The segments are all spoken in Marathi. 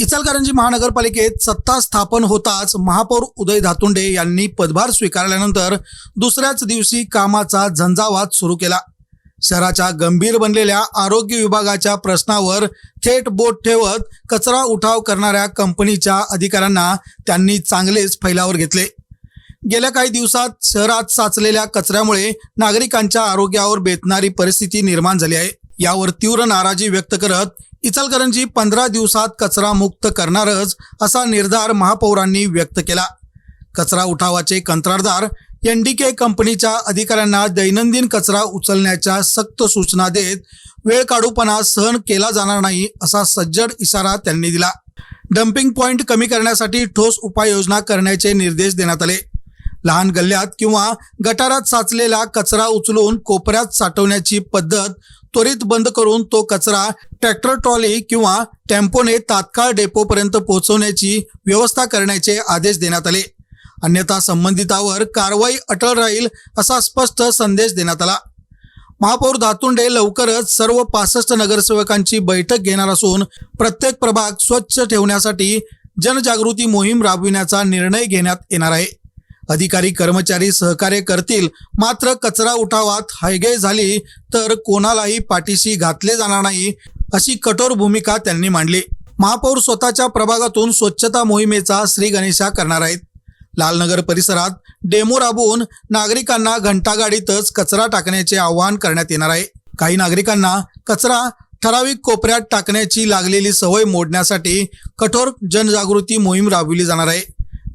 इचलकरंजी महानगरपालिकेत सत्ता स्थापन होताच महापौर उदय धातुंडे यांनी पदभार स्वीकारल्यानंतर दुसऱ्याच दिवशी कामाचा झंझावात सुरू केला. शहराच्या गंभीर बनलेल्या आरोग्य विभागाच्या प्रश्नावर थेट बोट ठेवत कचरा उठाव करणाऱ्या कंपनीच्या अधिकाऱ्यांना त्यांनी चांगलेच फैलावर घेतले. गेल्या काही दिवसात शहरात साचलेल्या कचऱ्यामुळे नागरिकांच्या आरोग्यावर बेतणारी परिस्थिती निर्माण झाली आहे. यावर तीव्र नाराजी व्यक्त करत इचलकरंजी पंधरा दिवसात कचरा मुक्त करणारच असा निर्धार महापौरांनी व्यक्त केला. कचरा उठावाचे कंत्राटदार एन डी के कंपनीच्या अधिकाऱ्यांना दैनंदिन कचरा उचलण्याच्या सक्त सूचना देत वेळ काढूपणा सहन केला जाणार नाही असा सज्जड इशारा त्यांनी दिला. डम्पिंग पॉइंट कमी करण्यासाठी ठोस उपाययोजना करण्याचे निर्देश देण्यात आले. लहान गल्ल्यात किंवा गटारात साचलेला कचरा उचलून कोपऱ्यात साठवण्याची पद्धत त्वरित बंद करून तो कचरा ट्रॅक्टर ट्रॉली किंवा टेम्पोने तात्काळ डेपोपर्यंत पोहोचवण्याची व्यवस्था करण्याचे आदेश देण्यात आले. अन्यथा संबंधितावर कारवाई अटळ राहील असा स्पष्ट संदेश देण्यात आला. महापौर धातुंडे लवकरच सर्व पासष्ट नगरसेवकांची बैठक घेणार असून प्रत्येक प्रभाग स्वच्छ ठेवण्यासाठी जनजागृती मोहीम राबविण्याचा निर्णय घेण्यात येणार आहे. अधिकारी कर्मचारी सहकार्य करतील. मात्र कचरा उठावात हायगे झाली तर कोणालाही पाठीशी घातले जाणार नाही अशी कठोर भूमिका त्यांनी मांडली. महापौर स्वतःच्या प्रभागातून स्वच्छता मोहिमेचा श्री गणेशा करणार आहेत. लालनगर परिसरात डेमो राबवून नागरिकांना घंटागाडीतच कचरा टाकण्याचे आवाहन करण्यात येणार आहे. काही नागरिकांना कचरा ठराविक कोपऱ्यात टाकण्याची लागलेली सवय मोडण्यासाठी कठोर जनजागृती मोहीम राबविली जाणार आहे.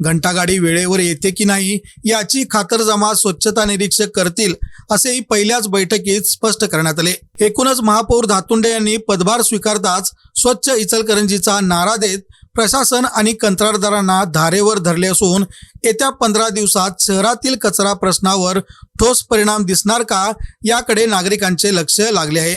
घंटागाडी वेळेवर येते की नाही याची खातरजमा स्वच्छता निरीक्षक करतील असेही पहिल्याच बैठकीत स्पष्ट करण्यात आले. एकूणच महापौर धातुंडे यांनी पदभार स्वीकारताच स्वच्छ इचलकरंजीचा नारा देत प्रशासन आणि कंत्राटदारांना धारेवर धरले असून येत्या पंधरा दिवसात शहरातील कचरा प्रश्नावर ठोस परिणाम दिसणार का याकडे नागरिकांचे लक्ष लागले आहे.